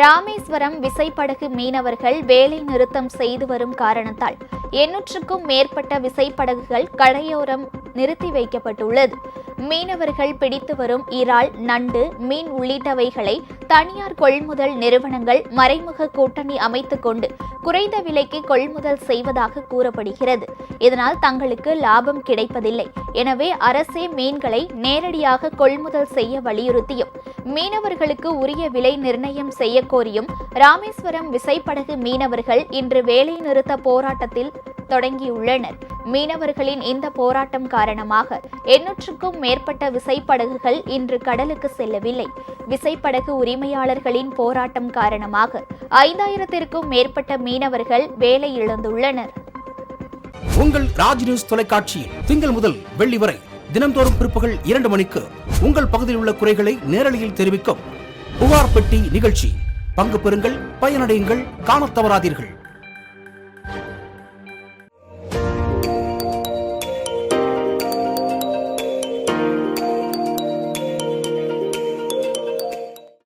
ராமேஸ்வரம் விசைப்படகு மீனவர்கள் வேலை நிறுத்தம் செய்து வரும் காரணத்தால் எண்ணூற்றுக்கும் மேற்பட்ட விசைப்படகுகள் கடையோரம் நிறுத்தி வைக்கப்பட்டுள்ளது. மீனவர்கள் பிடித்து வரும் இறால் நண்டு மீன் உள்ளிட்டவைகளை தனியார் கொள்முதல் நிறுவனங்கள் மறைமுக கூட்டணி அமைத்துக் கொண்டு குறைந்த விலைக்கு கொள்முதல் செய்வதாக கூறப்படுகிறது. இதனால் தங்களுக்கு லாபம் கிடைப்பதில்லை. எனவே அரசே மீன்களை நேரடியாக கொள்முதல் செய்ய வலியுறுத்தியும் மீனவர்களுக்கு உரிய விலை நிர்ணயம் செய்ய கோரியும் ராமேஸ்வரம் விசைப்படகு மீனவர்கள் இன்று வேலை நிறுத்த போராட்டத்தில் தொடங்கியுள்ளனர். மீனவர்களின் இந்த போராட்டம் காரணமாக எண்ணூற்றுக்கும் மேற்பட்ட விசைப்படகுகள் இன்று கடலுக்கு செல்லவில்லை. விசைப்படகு உரிமையாளர்களின் போராட்டம் காரணமாக ஐந்தாயிரத்திற்கும் மேற்பட்ட மீனவர்கள் வேலை இழந்துள்ளனர். உங்கள் ராஜ் நியூஸ் தொலைக்காட்சியில் திங்கள் முதல் வெள்ளி வரை தினம்தோறும் பிற்பகல் இரண்டு மணிக்கு உங்கள் பகுதியில் உள்ள குறைகளை நேரலையில் தெரிவிக்கும் புகார் பெட்டி நிகழ்ச்சி. பங்கு பெறுங்கள் பயனடையுங்கள் காணத் தவறாதீர்கள்.